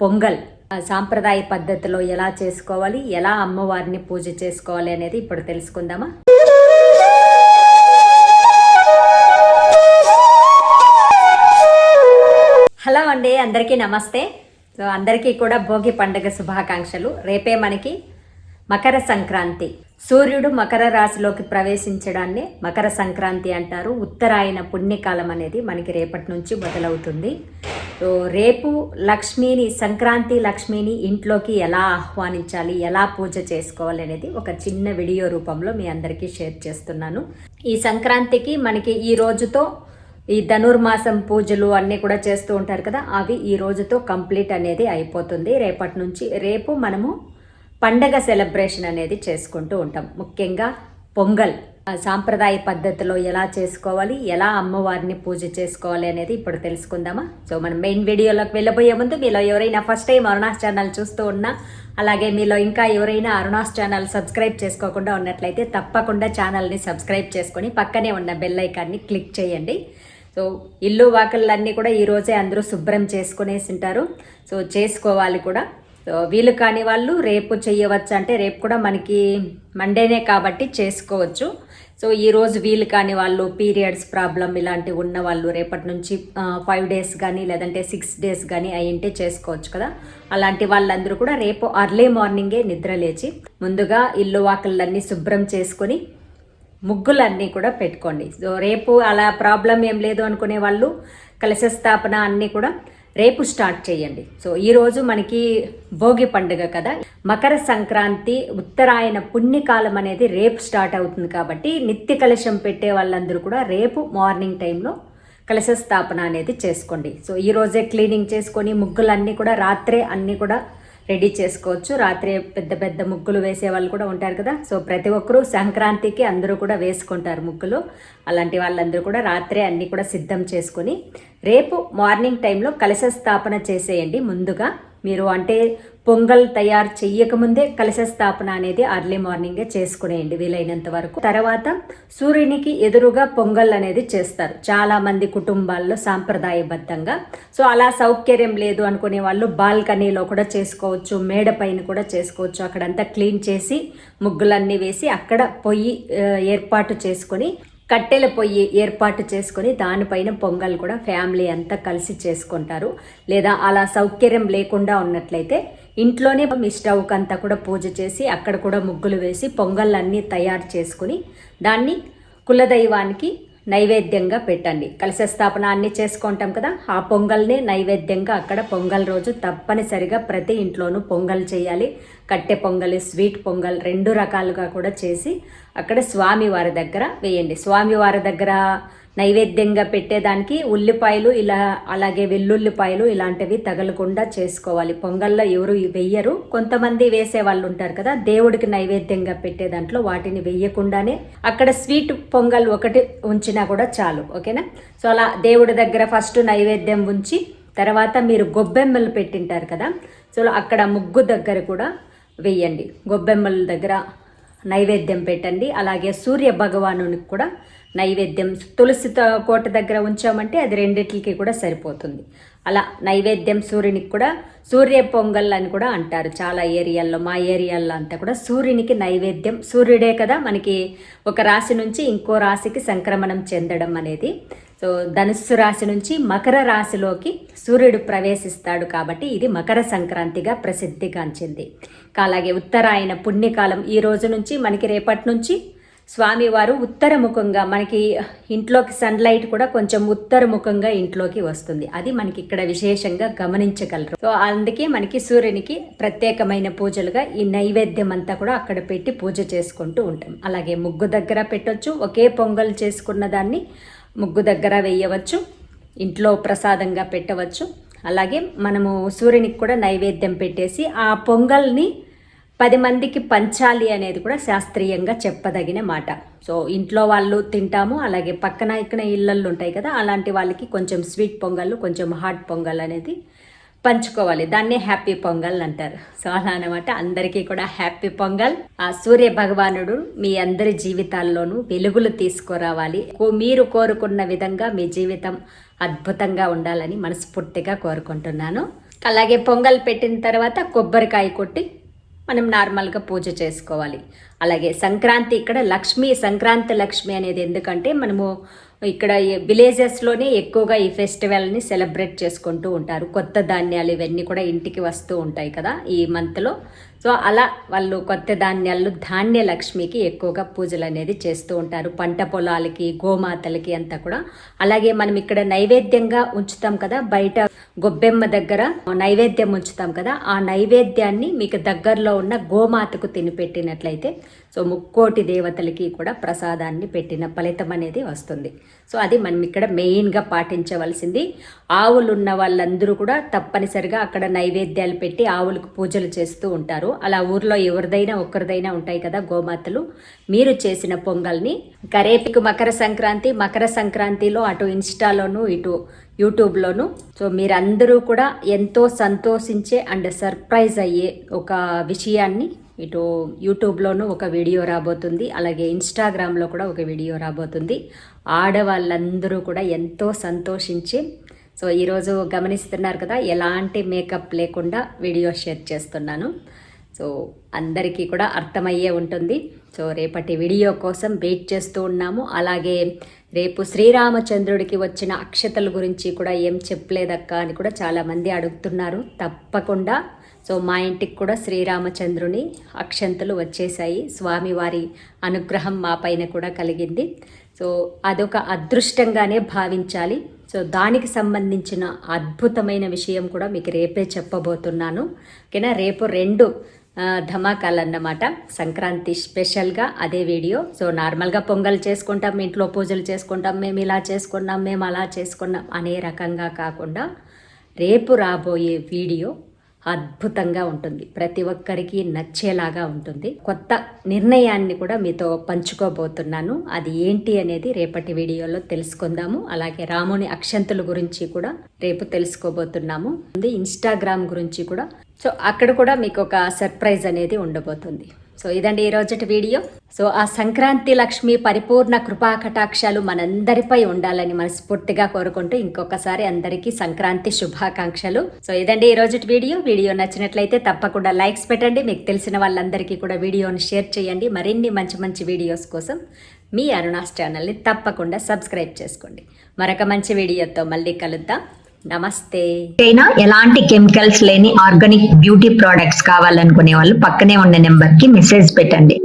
పొంగల్ సాంప్రదాయ పద్ధతిలో ఎలా చేసుకోవాలి ఎలా అమ్మవారిని పూజ చేసుకోవాలి అనేది ఇప్పుడు తెలుసుకుందామా? హలో అండి అందరికీ నమస్తే. సో అందరికీ కూడా భోగి పండుగ శుభాకాంక్షలు. రేపే మనకి మకర సంక్రాంతి. సూర్యుడు మకర రాశిలోకి ప్రవేశించడాన్ని మకర సంక్రాంతి అంటారు. ఉత్తరాయణ పుణ్యకాలం అనేది మనకి రేపటి నుంచి మొదలవుతుంది. సో రేపు లక్ష్మిని సంక్రాంతి లక్ష్మిని ఇంట్లోకి ఎలా ఆహ్వానించాలి ఎలా పూజ చేసుకోవాలి అనేది ఒక చిన్న వీడియో రూపంలో మీ అందరికీ షేర్ చేస్తున్నాను. ఈ సంక్రాంతికి మనకి ఈ రోజుతో ఈ ధనుర్మాసం పూజలు అన్నీ కూడా చేస్తూ ఉంటారు కదా అవి ఈ రోజుతో కంప్లీట్ అనేది అయిపోతుంది. రేపటి నుంచి రేపు మనము పండగ సెలబ్రేషన్ అనేది చేసుకుంటూ ఉంటాం. ముఖ్యంగా పొంగల్ సాంప్రదాయ పద్ధతిలో ఎలా చేసుకోవాలి ఎలా అమ్మవారిని పూజ చేసుకోవాలి అనేది ఇప్పుడు తెలుసుకుందామా? సో మనం మెయిన్ వీడియోలోకి వెళ్ళబోయే ముందు మీలో ఎవరైనా ఫస్ట్ టైం అరుణాస్ ఛానల్ చూస్తూ ఉన్నా అలాగే మీలో ఇంకా ఎవరైనా అరుణాస్ ఛానల్ సబ్స్క్రైబ్ చేసుకోకుండా ఉన్నట్లయితే తప్పకుండా ఛానల్ని సబ్స్క్రైబ్ చేసుకొని పక్కనే ఉన్న బెల్ ఐకాన్ని క్లిక్ చేయండి. సో ఇల్లు వాకిళ్ళన్నీ కూడా ఈరోజే అందరూ శుభ్రం చేసుకునేసి ఉంటారు. సో చేసుకోవాలి కూడా. సో వీలు కాని వాళ్ళు రేపు చేయవచ్చు అంటే రేపు కూడా మనకి మండేనే కాబట్టి చేసుకోవచ్చు. సో ఈరోజు వీలు కాని వాళ్ళు పీరియడ్స్ ప్రాబ్లం ఇలాంటివి ఉన్న వాళ్ళు రేపటి నుంచి ఫైవ్ డేస్ కానీ లేదంటే సిక్స్ డేస్ కానీ అయ్యింటే చేసుకోవచ్చు కదా. అలాంటి వాళ్ళందరూ కూడా రేపు అర్లీ మార్నింగే నిద్ర లేచి ముందుగా ఇల్లు వాకిళ్ళన్నీ శుభ్రం చేసుకొని ముగ్గులన్నీ కూడా పెట్టుకోండి. సో రేపు అలా ప్రాబ్లం ఏం లేదు అనుకునే వాళ్ళు కలశ స్థాపన అన్నీ కూడా రేపు స్టార్ట్ చేయండి. సో ఈరోజు మనకి భోగి పండుగ కదా. మకర సంక్రాంతి ఉత్తరాయణ పుణ్యకాలం అనేది రేపు స్టార్ట్ అవుతుంది కాబట్టి నిత్య కలశం పెట్టే వాళ్ళందరూ కూడా రేపు మార్నింగ్ టైంలో కలశ స్థాపన అనేది చేసుకోండి. సో ఈరోజే క్లీనింగ్ చేసుకొని ముగ్గులన్నీ కూడా రాత్రే అన్నీ కూడా రెడీ చేసుకోవచ్చు. రాత్రి పెద్ద పెద్ద ముగ్గులు వేసే వాళ్ళు కూడా ఉంటారు కదా. సో ప్రతి ఒక్కరూ సంక్రాంతికి అందరూ కూడా వేసుకుంటారు ముగ్గులు. అలాంటి వాళ్ళందరూ కూడా రాత్రే అన్నీ కూడా సిద్ధం చేసుకొని రేపు మార్నింగ్ టైంలో కలశ స్థాపన చేసేయండి ముందుగా. మీరు అంటే పొంగల్ తయారు చెయ్యకముందే కలశ స్థాపన అనేది అర్లీ మార్నింగే చేసుకునేయండి వీలైనంత వరకు. తర్వాత సూర్యునికి ఎదురుగా పొంగల్ అనేది చేస్తారు. చాలా మంది కుటుంబాల్లో సాంప్రదాయబద్ధంగా. సో అలా సౌకర్యం లేదు అనుకునే వాళ్ళు బాల్కనీలో కూడా చేసుకోవచ్చు మేడ పైన కూడా చేసుకోవచ్చు. అక్కడంతా క్లీన్ చేసి ముగ్గులన్నీ వేసి అక్కడ పొయ్యి ఏర్పాటు చేసుకొని కట్టెల పొయ్యి ఏర్పాటు చేసుకొని దానిపైన పొంగల్ కూడా ఫ్యామిలీ అంతా కలిసి చేసుకుంటారు. లేదా అలా సౌకర్యం లేకుండా ఉన్నట్లయితే ఇంట్లోనే మీ స్టవ్కి అంతా కూడా పూజ చేసి అక్కడ కూడా ముగ్గులు వేసి పొంగళ్ళన్నీ తయారు చేసుకుని దాన్ని కులదైవానికి నైవేద్యంగా పెట్టండి. కలశ స్థాపన అన్ని చేసుకుంటాం కదా ఆ పొంగల్ని నైవేద్యంగా అక్కడ పొంగల్ రోజు తప్పనిసరిగా ప్రతి ఇంట్లోనూ పొంగల్ చేయాలి. కట్టె పొంగల్ స్వీట్ పొంగల్ రెండు రకాలుగా కూడా చేసి అక్కడ స్వామివారి దగ్గర వేయండి. స్వామివారి దగ్గర నైవేద్యంగా పెట్టేదానికి ఉల్లిపాయలు ఇలా అలాగే వెల్లుల్లిపాయలు ఇలాంటివి తగలకుండా చేసుకోవాలి. పొంగల్లో ఎవరు వెయ్యరు. కొంతమంది వేసే వాళ్ళు ఉంటారు కదా దేవుడికి నైవేద్యంగా పెట్టే దాంట్లో వాటిని వెయ్యకుండానే అక్కడ స్వీట్ పొంగల్ ఒకటి ఉంచినా కూడా చాలు. ఓకేనా? సో అలా దేవుడి దగ్గర ఫస్ట్ నైవేద్యం ఉంచి తర్వాత మీరు గొబ్బెమ్మలు పెట్టింటారు కదా సో అక్కడ ముగ్గు దగ్గర కూడా వెయ్యండి. గొబ్బెమ్మల దగ్గర నైవేద్యం పెట్టండి. అలాగే సూర్య భగవానునికి కూడా నైవేద్యం తులసి కోట దగ్గర ఉంచామంటే అది రెండిట్లకి కూడా సరిపోతుంది. అలా నైవేద్యం సూర్యునికి కూడా సూర్య పొంగల్ అని కూడా అంటారు. చాలా ఏరియాల్లో మా ఏరియాల్లో అంతా కూడా సూర్యునికి నైవేద్యం సూర్యుడే కదా మనకి ఒక రాశి నుంచి ఇంకో రాశికి సంక్రమణం చెందడం అనేది. సో ధనుస్సు రాశి నుంచి మకర రాశిలోకి సూర్యుడు ప్రవేశిస్తాడు కాబట్టి ఇది మకర సంక్రాంతిగా ప్రసిద్ధిగాంచింది. అలాగే ఉత్తరాయణ పుణ్యకాలం ఈ రోజు నుంచి మనకి రేపటి నుంచి స్వామివారు ఉత్తరముఖంగా మనకి ఇంట్లోకి సన్లైట్ కూడా కొంచెం ఉత్తరముఖంగా ఇంట్లోకి వస్తుంది. అది మనకి ఇక్కడ విశేషంగా గమనించగలరు. సో అందుకే మనకి సూర్యునికి ప్రత్యేకమైన పూజలుగా ఈ నైవేద్యం అంతా కూడా అక్కడ పెట్టి పూజ చేసుకుంటూ ఉంటాం. అలాగే ముగ్గు దగ్గర పెట్టొచ్చు. ఒకే పొంగల్ చేసుకున్న దాన్ని ముగ్గు దగ్గర వేయవచ్చు. ఇంట్లో ప్రసాదంగా పెట్టవచ్చు. అలాగే మనము సూర్యునికి కూడా నైవేద్యం పెట్టేసి ఆ పొంగల్ని పది మందికి పంచాలి అనేది కూడా శాస్త్రీయంగా చెప్పదగిన మాట. సో ఇంట్లో వాళ్ళు తింటాము అలాగే పక్కన ఇక్కడ ఇళ్ళల్లో ఉంటాయి కదా అలాంటి వాళ్ళకి కొంచెం స్వీట్ పొంగల్ కొంచెం హాట్ పొంగల్ అనేది పంచుకోవాలి. దాన్నే హ్యాపీ పొంగల్ అంటారు. సో అలా అనమాట అందరికీ కూడా హ్యాపీ పొంగల్. ఆ సూర్య భగవానుడు మీ అందరి జీవితాల్లోనూ వెలుగులు తీసుకురావాలి. మీరు కోరుకున్న విధంగా మీ జీవితం అద్భుతంగా ఉండాలని మనస్ఫూర్తిగా కోరుకుంటున్నాను. అలాగే పొంగల్ పెట్టిన తర్వాత కొబ్బరికాయ కొట్టి మనం నార్మల్గా పూజ చేసుకోవాలి. అలాగే సంక్రాంతి ఇక్కడ లక్ష్మి సంక్రాంతి లక్ష్మి అనేది ఎందుకంటే మనము ఇక్కడ విలేజెస్లోనే ఎక్కువగా ఈ ఫెస్టివల్ని సెలబ్రేట్ చేసుకుంటూ ఉంటారు. కొత్త ధాన్యాలు ఇవన్నీ కూడా ఇంటికి వస్తూ ఉంటాయి కదా ఈ మంత్లో. సో అలా వాళ్ళు కొత్త ధాన్యాలు ధాన్య లక్ష్మికి ఎక్కువగా పూజలు అనేది చేస్తూ ఉంటారు. పంట పొలాలకి గోమాతలకి అంతా కూడా. అలాగే మనం ఇక్కడ నైవేద్యంగా ఉంచుతాం కదా బయట గొబ్బెమ్మ దగ్గర నైవేద్యం ఉంచుతాం కదా ఆ నైవేద్యాన్ని మీకు దగ్గరలో ఉన్న గోమాతకు తినిపెట్టినట్లయితే సో ముక్కోటి దేవతలకి కూడా ప్రసాదాన్ని పెట్టిన ఫలితం అనేది వస్తుంది. సో అది మనం ఇక్కడ మెయిన్గా పాటించవలసింది. ఆవులున్న వాళ్ళందరూ కూడా తప్పనిసరిగా అక్కడ నైవేద్యాలు పెట్టి ఆవులకు పూజలు చేస్తూ ఉంటారు. అలా ఊర్లో ఎవరిదైనా ఒక్కరిదైనా ఉంటాయి కదా గోమాతలు. మీరు చేసిన పొంగల్ని కరేపికు మకర సంక్రాంతి మకర సంక్రాంతిలో అటు ఇన్స్టాలోను ఇటు యూట్యూబ్లోను. సో మీరందరూ కూడా ఎంతో సంతోషించే అండ్ సర్ప్రైజ్ అయ్యే ఒక విషయాన్ని ఇటు యూట్యూబ్లోనూ ఒక వీడియో రాబోతుంది. అలాగే ఇన్స్టాగ్రామ్లో కూడా ఒక వీడియో రాబోతుంది. ఆడవాళ్ళందరూ కూడా ఎంతో సంతోషించి సో ఈరోజు గమనిస్తున్నారు కదా ఎలాంటి మేకప్ లేకుండా వీడియో షేర్ చేస్తున్నాను. సో అందరికీ కూడా అర్థమయ్యే ఉంటుంది. సో రేపటి వీడియో కోసం వెయిట్ చేస్తూ ఉన్నాము. అలాగే రేపు శ్రీరామచంద్రుడికి వచ్చిన అక్షతల గురించి కూడా ఏం చెప్పలేదక్క అని కూడా చాలామంది అడుగుతున్నారు. తప్పకుండా. సో మా ఇంటికి కూడా శ్రీరామచంద్రుని అక్షంతలు వచ్చేసాయి స్వామివారి అనుగ్రహం మా పైన కూడా కలిగింది. సో అదొక అదృష్టంగానే భావించాలి. సో దానికి సంబంధించిన అద్భుతమైన విషయం కూడా మీకు రేపే చెప్పబోతున్నాను. ఓకేనా? రేపు రెండు ధమాకాలు అన్నమాట సంక్రాంతి స్పెషల్గా అదే వీడియో. సో నార్మల్గా పొంగల్ చేసుకుంటాం ఇంట్లో పూజలు చేసుకుంటాం మేము ఇలా చేసుకున్నాం మేము అలా చేసుకున్నాం అనే రకంగా కాకుండా రేపు రాబోయే వీడియో అద్భుతంగా ఉంటుంది. ప్రతి ఒక్కరికి నచ్చేలాగా ఉంటుంది. కొత్త నిర్ణయాన్ని కూడా మీతో పంచుకోబోతున్నాను. అది ఏంటి అనేది రేపటి వీడియోలో తెలుసుకుందాము. అలాగే రాముని అక్షంతుల గురించి కూడా రేపు తెలుసుకోబోతున్నాము. ఇన్స్టాగ్రామ్ గురించి కూడా. సో అక్కడ కూడా మీకు ఒక సర్ప్రైజ్ అనేది ఉండబోతుంది. సో ఇదండి ఈ రోజుటి వీడియో. సో ఆ సంక్రాంతి లక్ష్మి పరిపూర్ణ కృపా కటాక్షాలు మనందరిపై ఉండాలని మనస్ఫూర్తిగా కోరుకుంటూ ఇంకొకసారి అందరికీ సంక్రాంతి శుభాకాంక్షలు. సో ఇదండి ఈ వీడియో. వీడియో నచ్చినట్లయితే తప్పకుండా లైక్స్ పెట్టండి. మీకు తెలిసిన వాళ్ళందరికీ కూడా వీడియోని షేర్ చేయండి. మరిన్ని మంచి మంచి వీడియోస్ కోసం మీ అరుణాస్ ఛానల్ని తప్పకుండా సబ్స్క్రైబ్ చేసుకోండి. మరొక మంచి వీడియోతో మళ్ళీ కలుద్దాం. నమస్తే. అయినా ఎలాంటి కెమికల్స్ లేని ఆర్గానిక్ బ్యూటీ ప్రోడక్ట్స్ కావాలనుకునే వాళ్ళు పక్కనే ఉన్న నెంబర్కి మెసేజ్ పెట్టండి.